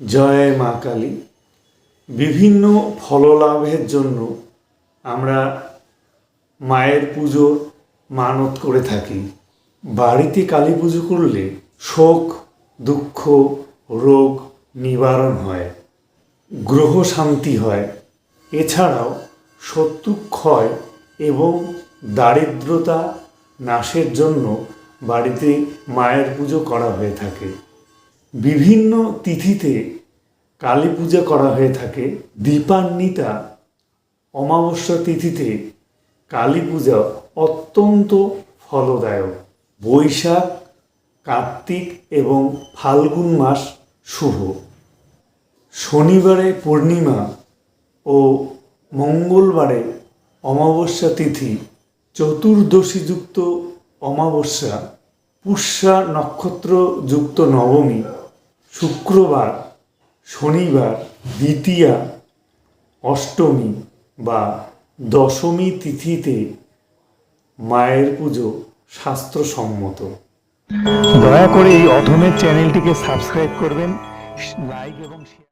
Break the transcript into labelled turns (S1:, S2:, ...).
S1: জয় মা কালী। বিভিন্ন ফললাভের জন্য আমরা মায়ের পুজো মানত করে থাকি। বাড়িতে কালী পুজো করলে শোক, দুঃখ, রোগ নিবারণ হয়, গ্রহ শান্তি হয়। এছাড়াও শত্রু ক্ষয় এবং দারিদ্রতা নাশের জন্য বাড়িতে মায়ের পুজো করা হয়ে থাকে। বিভিন্ন তিথিতে কালী পূজা করা হয়ে থাকে। দীপান্বিতা অমাবস্যা তিথিতে কালী পূজা অত্যন্ত ফলদায়ক। বৈশাখ, কার্তিক এবং ফাল্গুন মাস শুভ। শনিবারে পূর্ণিমা ও মঙ্গলবারে অমাবস্যা তিথি। চতুর্দশীযুক্ত অমাবস্যা পুষ্যা নক্ষত্র যুক্ত নবমী, শুক্রবার, শনিবার, দ্বিতীয়া, অষ্টমী বা দশমী তিথিতে মায়ের পুজো শাস্ত্রসম্মত।
S2: দয়া করে এই অধমের চ্যানেলটিকে সাবস্ক্রাইব করবেন, লাইক এবং